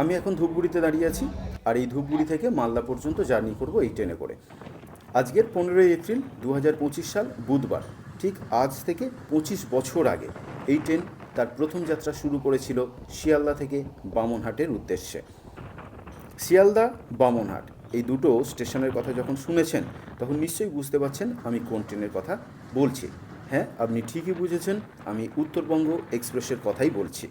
আমি এখন ধূপগুড়িতে দাঁড়িয়ে আছি আর এই ধূপগুড়ি থেকে মালদা পর্যন্ত জার্নি করব এই ট্রেনে করে। আজকের পনেরোই এপ্রিল দু হাজার পঁচিশ সাল বুধবার, ঠিক আজ থেকে পঁচিশ বছর আগে এই ট্রেন তার প্রথম যাত্রা শুরু করেছিল শিয়ালদা থেকে বামনহাটের উদ্দেশ্যে। শিয়ালদা, বামনহাট এই দুটো স্টেশনের কথা যখন শুনেছেন, তখন নিশ্চয়ই বুঝতে পারছেন আমি কোন ট্রেনের কথা বলছি। হ্যাঁ আপনি ঠিকই বুঝেছেন, আমি উত্তরবঙ্গ এক্সপ্রেসের কথাই বলছি।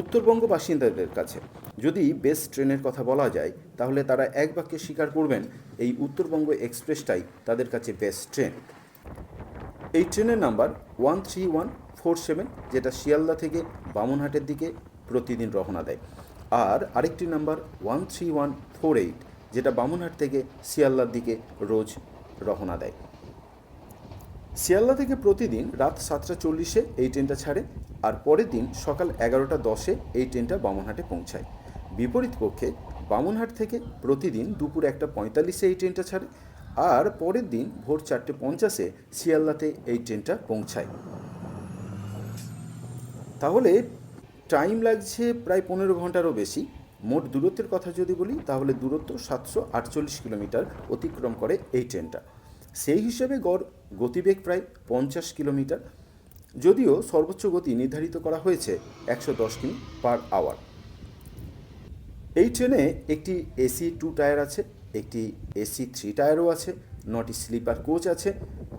উত্তরবঙ্গ বাসিন্দাদের কাছে যদি বেস্ট ট্রেনের কথা বলা যায়, তাহলে তারা এক বাক্যে স্বীকার করবেন, এই উত্তরবঙ্গ এক্সপ্রেসটাই তাদের কাছে বেস্ট ট্রেন। এই ট্রেনের number one three one four seven, যেটা শিয়ালদা থেকে বামনহাটের দিকে প্রতিদিন রওনা দেয়। আর আরেকটি number one three one four eight, যেটা বামনহাট থেকে শিয়ালদার দিকে রোজ রওনা দেয়। শিয়ালদা থেকে প্রতিদিন রাত সাতটা চল্লিশে এই ট্রেনটা ছাড়ে, আর পরের দিন সকাল এগারোটা দশে এই ট্রেনটা বামনহাটে পৌঁছায়। বিপরীত পক্ষে বামনহাট থেকে প্রতিদিন দুপুর একটা পঁয়তাল্লিশে এই ট্রেনটা ছাড়ে আর পরের দিন ভোর চারটে পঞ্চাশে শিয়ালদাতে এই ট্রেনটা পৌঁছায়। তাহলে টাইম লাগছে প্রায় পনেরো ঘন্টারও বেশি। মোট দূরত্বের কথা যদি বলি, তাহলে দূরত্ব সাতশো আটচল্লিশ কিলোমিটার অতিক্রম করে এই ট্রেনটা। সেই হিসেবে গড় গতিবেগ প্রায় পঞ্চাশ কিলোমিটার। যদিও সর্বোচ্চ গতি নির্ধারিত করা হয়েছে একশো দশ কিমি পার আওয়ার। এই ট্রেনে একটি এসি টু টায়ার আছে, একটি এসি থ্রি টায়ারও আছে, নটি স্লিপার কোচ আছে,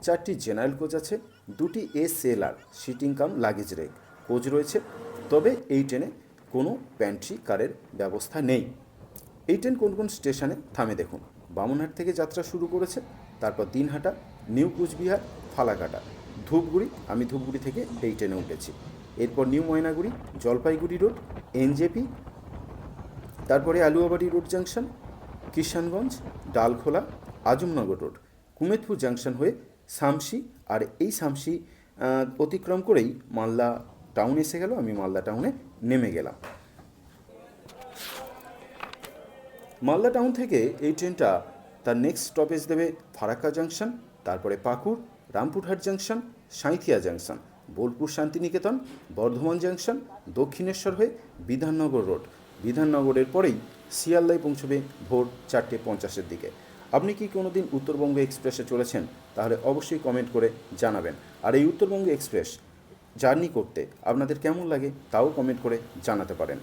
চারটি জেনারেল কোচ আছে, দুটি S L R sitting cum luggage rake coach রয়েছে। তবে এই ট্রেনে কোনো প্যান্ট্রি কারের ব্যবস্থা নেই। এই ট্রেন কোন কোন স্টেশনে থামে দেখুন। বামনহাট থেকে যাত্রা শুরু করেছে, তারপর দিনহাটা, নিউ কুচবিহার, ফালাকাটা, ধূপগুড়ি, আমি ধূপগুড়ি থেকে এই ট্রেনে উঠেছি। এরপর new Maynaguri, Jalpaiguri road NJP তারপরে Aluabari road junction Kishanganj Dalkhola Azamnagar road. Kumedpur junction হয়ে শামসি আর এই আহ, অতিক্রম করেই মালদা টাউন এসে গেল আমি মালদা টাউনে নেমে গেলাম। মালদা টাউন থেকে এই ট্রেনটা তার নেক্সট স্টপেজ দেবে ফারাক্কা জাংশন তারপরে Pakur Rampurhat junction Sainthia junction Bolpur Santiniketan Bardhaman junction Dakshineswar হয়ে বিধাননগর রোড। বিধাননগরের পরেই শিয়ালদায় পৌঁছবে ভোর চারটে পঞ্চাশের দিকে। আপনি কি কোনো দিন উত্তরবঙ্গ এক্সপ্রেসে চলেছেন? তাহলে অবশ্যই কমেন্ট করে জানাবেন। আর এই উত্তরবঙ্গ এক্সপ্রেস জার্নি করতে আপনাদের কেমন লাগে তাও কমেন্ট করে জানাতে পারেন।